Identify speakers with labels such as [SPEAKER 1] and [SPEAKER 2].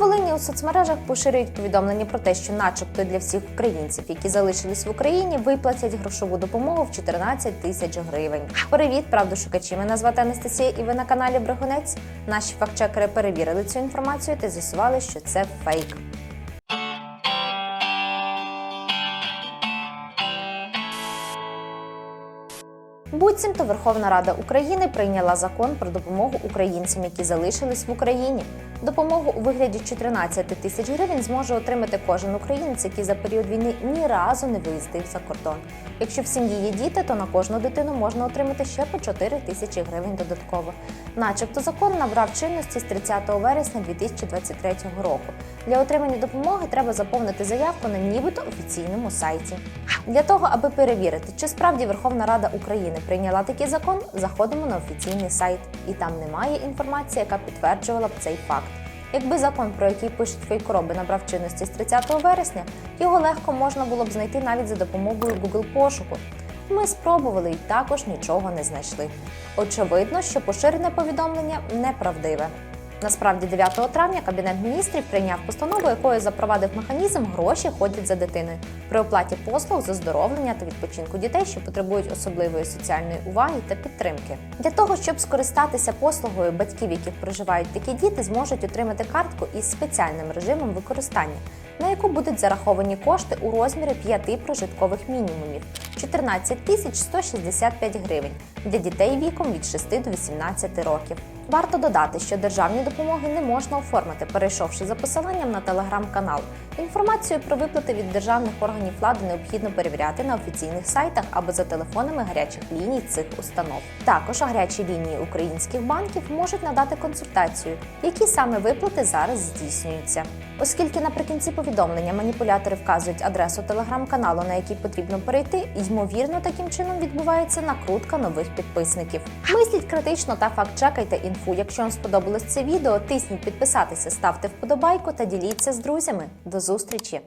[SPEAKER 1] Волині у соцмережах поширюють повідомлення про те, що, начебто, для всіх українців, які залишились в Україні, виплатять грошову допомогу в 14 тисяч гривень. Привіт, правдошукачі! Мене звати Анастасія, і ви на каналі Брехунець. Наші фактчекери перевірили цю інформацію та з'ясували, що це фейк. Буцімто Верховна Рада України прийняла закон про допомогу українцям, які залишились в Україні. Допомогу у вигляді 14 тисяч гривень зможе отримати кожен українець, який за період війни ні разу не виїздив за кордон. Якщо в сім'ї є діти, то на кожну дитину можна отримати ще по 4 тисячі гривень додатково. Начебто закон набрав чинності з 30 вересня 2023 року. Для отримання допомоги треба заповнити заявку на нібито офіційному сайті. Для того, аби перевірити, чи справді Верховна Рада України прийняла такий закон, заходимо на офіційний сайт, і там немає інформації, яка підтверджувала б цей факт. Якби закон, про який пишуть фейкороби, набрав чинності з 30 вересня, його легко можна було б знайти навіть за допомогою Google пошуку. Ми спробували і також нічого не знайшли. Очевидно, що поширене повідомлення неправдиве. Насправді, 9 травня Кабінет міністрів прийняв постанову, якою запровадив механізм гроші ходять за дитиною при оплаті послуг з оздоровлення та відпочинку дітей, що потребують особливої соціальної уваги та підтримки. Для того щоб скористатися послугою батьків, яких проживають такі діти, зможуть отримати картку із спеціальним режимом використання, на яку будуть зараховані кошти у розмірі 5 прожиткових мінімумів 14 тисяч 165 гривень для дітей віком від 6 до 18 років. Варто додати, що державні допомоги не можна оформити, перейшовши за посиланням на телеграм-канал. Інформацію про виплати від державних органів влади необхідно перевіряти на офіційних сайтах або за телефонами гарячих ліній цих установ. Також гарячі лінії українських банків можуть надати консультацію, які саме виплати зараз здійснюються. Оскільки наприкінці повідомлення маніпулятори вказують адресу телеграм-каналу, на який потрібно перейти, ймовірно, таким чином відбувається накрутка нових підписників. Мисліть критично та факт-чекайте інфу. Якщо вам сподобалось це відео, тисніть підписатися, ставте вподобайку та діліться з друзями. До зустрічі!